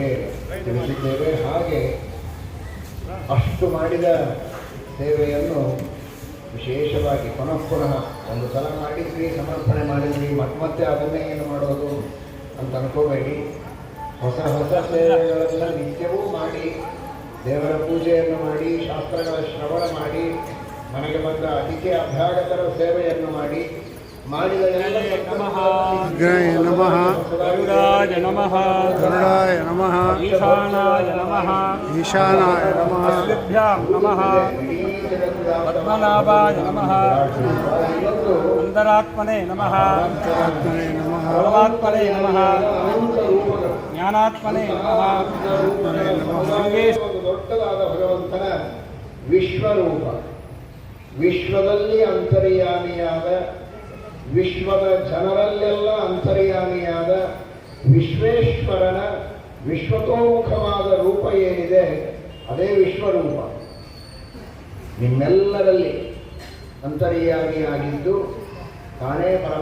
ಬಗ್ಗೆ ತಿಳಿಸಿದ್ದೇವೆ ಹಾಗೆ ಅಷ್ಟು ಮಾಡಿದ ಸೇವೆಯನ್ನು ವಿಶೇಷವಾಗಿ ಪುನಃ ಪುನಃ ಒಂದು ಸಲ ಮಾಡಿದ್ವಿ ಸಮರ್ಪಣೆ ಮಾಡಿದ್ವಿ ಮತ್ತೆ ಮತ್ತೆ ಅದನ್ನೇ ಏನು ಮಾಡೋದು ಅಂತ ಅನ್ಕೋಬೇಡಿ. ಹೊಸ ಹೊಸ ಸೇವೆಗಳನ್ನು ನಿತ್ಯವೂ ಮಾಡಿ ದೇವರ ಪೂಜೆಯನ್ನು ಮಾಡಿ ಶಾಸ್ತ್ರಗಳ ಶ್ರವಣ ಮಾಡಿ ಮನೆಗೆ ಬಂದ ಅತಿಥಿ ಅಭ್ಯಾಗತರ ಸೇವೆಯನ್ನು ಮಾಡಿ ಮಾಡಿದ ಎಲ್ಲ ನಮಃ. ಗರುಡಾಯ ನಮಃ. ಗರುಡಾಯ ನಮಃ. ಈಶಾನಾಯ ನಮಃ. ಈಶಾನಾಯ ನಮಃ. ಅಸ್ಮಭ್ಯಾಂ ನಮಃ. ಪದ್ಮನಾಭಾಯ ನಮಃ. ಅಂತರಾತ್ಮನೇ ನಮಃ. ಅಂತರಾತ್ಮನೇ ನಮಃ. ಪರಮಾತ್ಮನೆ ನಮಃ. ಜ್ಞಾನಾತ್ಮನೇ ನಮಃ. ದೊಡ್ಡದಾದ ಭಗವಂತನ ವಿಶ್ವರೂಪ. ವಿಶ್ವದಲ್ಲಿ ಅಂತರ್ಯಾಮಿಯಾದ ವಿಶ್ವದ ಜನರಲ್ಲೆಲ್ಲ ಅಂತರ್ಯಾಮಿಯಾದ ವಿಶ್ವೇಶ್ವರನ ವಿಶ್ವತೋಮುಖವಾದ ರೂಪ ಏನಿದೆ ಅದೇ ವಿಶ್ವರೂಪ. ನಿಮ್ಮೆಲ್ಲರಲ್ಲಿ ಅಂತರ್ಯಾಮಿಯಾಗಿದ್ದು ತಾನೇ ಪರ